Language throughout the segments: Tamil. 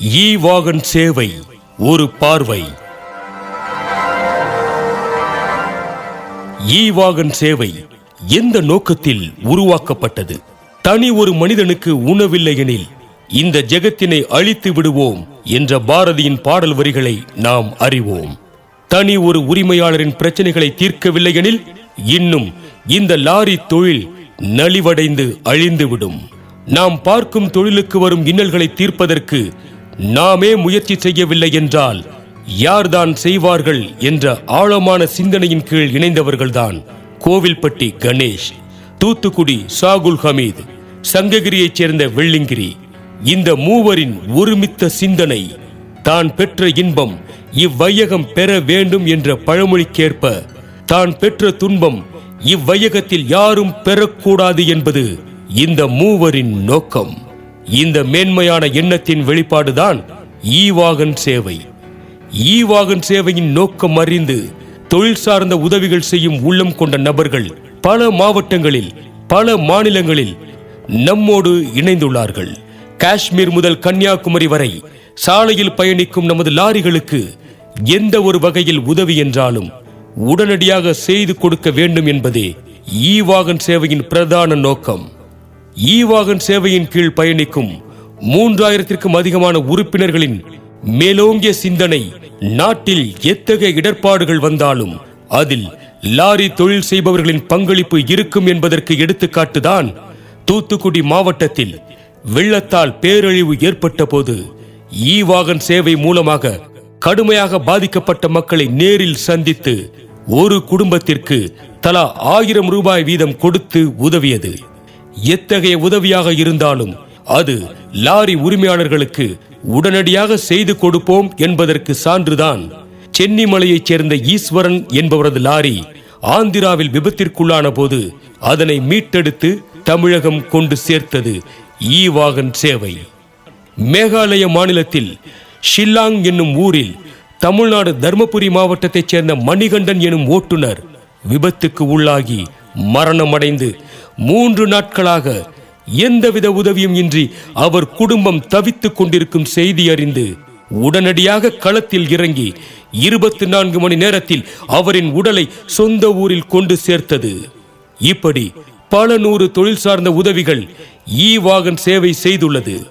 ஈ வாகன் சேவை ஒரு பார்வை. ஈ வாகன் சேவை எந்த நோக்கத்தில் உருவாக்கப்பட்டது? தனி ஒரு மனிதனுக்கு உணவில்லை எனில் இந்த ஜெகத்தினை அழித்து விடுவோம் என்ற பாரதியின் பாடல் வரிகளை நாம் அறிவோம். தனி ஒரு உரிமையாளரின் பிரச்சனைகளை தீர்க்கவில்லை எனில் இன்னும் இந்த லாரி தொழில் நலிவடைந்து அழிந்துவிடும். நாம் பார்க்கும் தொழிலுக்கு வரும் இன்னல்களை தீர்ப்பதற்கு நாமே முயற்சி செய்யவில்லை என்றால் யார்தான் செய்வார்கள் என்ற ஆழமான சிந்தனையின் கீழ் இணைந்தவர்கள்தான் கோவில்பட்டி கணேஷ் தூத்துக்குடி சாகுல் ஹமீத் சங்ககிரியைச் சேர்ந்த வெள்ளிங்கிரி. இந்த மூவரின் ஒருமித்த சிந்தனை தான் பெற்ற இன்பம் இவ்வையகம் பெற வேண்டும் என்ற பழமொழிக்கேற்ப தான் பெற்ற துன்பம் இவ்வையகத்தில் யாரும் பெறக்கூடாது என்பது இந்த மூவரின் நோக்கம். இந்த மேன்மையான எண்ணத்தின் வெளிப்பாடுதான் ஈவாகன் சேவை. ஈவாகன் சேவையின் நோக்கம் அறிந்து தொழில் சார்ந்த உதவிகள் செய்யும் உள்ளம் கொண்ட நபர்கள் பல மாவட்டங்களில் பல மாநிலங்களில் நம்மோடு இணைந்துள்ளார்கள். காஷ்மீர் முதல் கன்னியாகுமரி வரை சாலையில் பயணிக்கும் நமது லாரிகளுக்கு எந்த ஒரு வகையில் உதவி என்றாலும் உடனடியாக செய்து கொடுக்க வேண்டும் என்பதே ஈவாகன் சேவையின் பிரதான நோக்கம். ஈவாகன் சேவையின் கீழ் பயணிக்கும் மூன்றாயிரத்திற்கும் அதிகமான உறுப்பினர்களின் மேலோங்கிய சிந்தனை நாட்டில் எத்தகைய இடர்பாடுகள் வந்தாலும் அதில் லாரி தொழில் செய்பவர்களின் பங்களிப்பு இருக்கும் என்பதற்கு எடுத்துக்காட்டுதான் தூத்துக்குடி மாவட்டத்தில் வெள்ளத்தால் பேரழிவு ஏற்பட்ட போது ஈவாகன் சேவை மூலமாக கடுமையாக பாதிக்கப்பட்ட மக்களை நேரில் சந்தித்து ஒரு குடும்பத்திற்கு தலா ஆயிரம் ரூபாய் வீதம் கொடுத்து உதவியது. எத்தகைய உதவியாக இருந்தாலும் அது லாரி உரிமையாளர்களுக்கு உடனடியாக செய்து கொடுப்போம் என்பதற்கு சான்றுதான். சென்னிமலையைச் சேர்ந்த ஈஸ்வரன் என்பவரது லாரி ஆந்திராவில் விபத்திற்குள்ளான போது அதனை மீட்டெடுத்து தமிழகம் கொண்டு சேர்த்தது ஈ வாகன் சேவை. மேகாலய மாநிலத்தில் ஷில்லாங் என்னும் ஊரில் தமிழ்நாடு தர்மபுரி மாவட்டத்தைச் சேர்ந்த மணிகண்டன் எனும் ஓட்டுநர் விபத்துக்கு உள்ளாகி மரணமடைந்து மூன்று நாட்களாக எந்தவித உதவியும் இன்றி அவர் குடும்பம் தவித்துக் கொண்டிருக்கும் செய்தி அறிந்து உடனடியாக களத்தில் இறங்கி இருபத்தி நான்கு மணி நேரத்தில் அவரின் உடலை சொந்த ஊரில் கொண்டு சேர்த்தது. இப்படி பல நூறு தொழில் சார்ந்த உதவிகள் இ வாகன் சேவை செய்துள்ளது.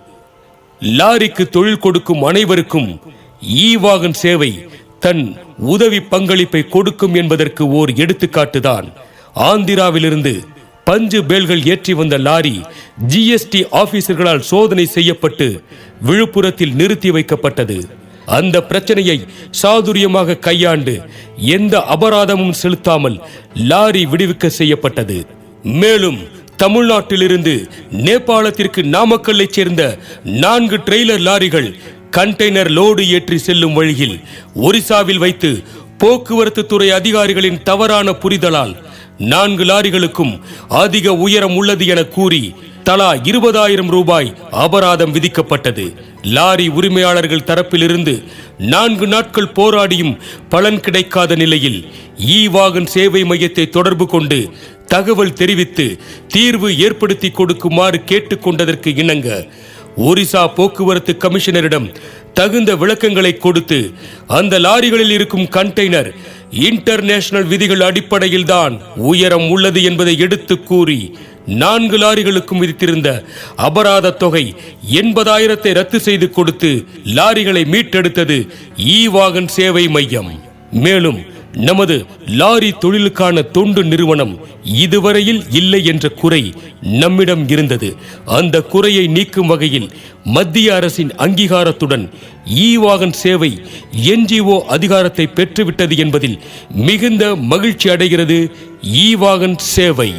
லாரிக்கு தொழில் கொடுக்கும் அனைவருக்கும் இ வாகன் சேவை தன் உதவி பங்களிப்பை கொடுக்கும் என்பதற்கு ஓர் எடுத்துக்காட்டுதான் ஆந்திராவிலிருந்து பஞ்சு பேல்கள் ஏற்றி வந்த லாரி ஜிஎஸ்டி ஆபீசர்களால் சோதனை செய்யப்பட்டு விழுப்புரத்தில் நிறுத்தி வைக்கப்பட்டது. அந்த பிரச்சனையை சாதுரியமாக கையாண்டு எந்த அபராதமும் செலுத்தாமல் லாரி விடுவிக்க செய்யப்பட்டது. மேலும் தமிழ்நாட்டிலிருந்து நேபாளத்திற்கு நாமக்கல்லை சேர்ந்த நான்கு ட்ரெய்லர் லாரிகள் கண்டெய்னர் லோடு ஏற்றி செல்லும் வழியில் ஒரிசாவில் வைத்து போக்குவரத்து துறை அதிகாரிகளின் தவறான புரிதலால் நான்கு லாரிகளுக்கும் அதிக உயரம் உள்ளது என கூறி தலா இருபதாயிரம் ரூபாய் அபராதம் விதிக்கப்பட்டது. லாரி உரிமையாளர்கள் தரப்பிலிருந்து நான்கு நாட்கள் போராடியும் பலன் கிடைக்காத நிலையில் இ வாகன் சேவை மையத்தை தொடர்பு கொண்டு தகவல் தெரிவித்து தீர்வு ஏற்படுத்தி கொடுக்குமாறு கேட்டுக்கொண்டதற்கு இணங்க ஒரிசா போக்குவரத்து கமிஷனரிடம் தகுந்த விளக்கங்களை கொடுத்து அந்த லாரிகளில் இருக்கும் கண்டெய்னர் இன்டர்நேஷனல் விதிகள் அடிப்படையில் தான் உயரம் உள்ளது என்பதை எடுத்து கூறி நான்கு லாரிகளுக்கும் விதித்திருந்த அபராத தொகை எண்பதாயிரத்தை ரத்து செய்து கொடுத்து லாரிகளை மீட்டெடுத்தது இ வாகன் சேவை மையம். மேலும் நமது லாரி தொழிலுக்கான தொண்டு நிறுவனம் இதுவரையில் இல்லை என்ற குறை நம்மிடம் இருந்தது. அந்த குறையை நீக்கும் வகையில் மத்திய அரசின் அங்கீகாரத்துடன் இ வாகன் சேவை என்ஜிஓ அதிகாரத்தை பெற்றுவிட்டது என்பதில் மிகுந்த மகிழ்ச்சி அடைகிறது இ வாகன் சேவை.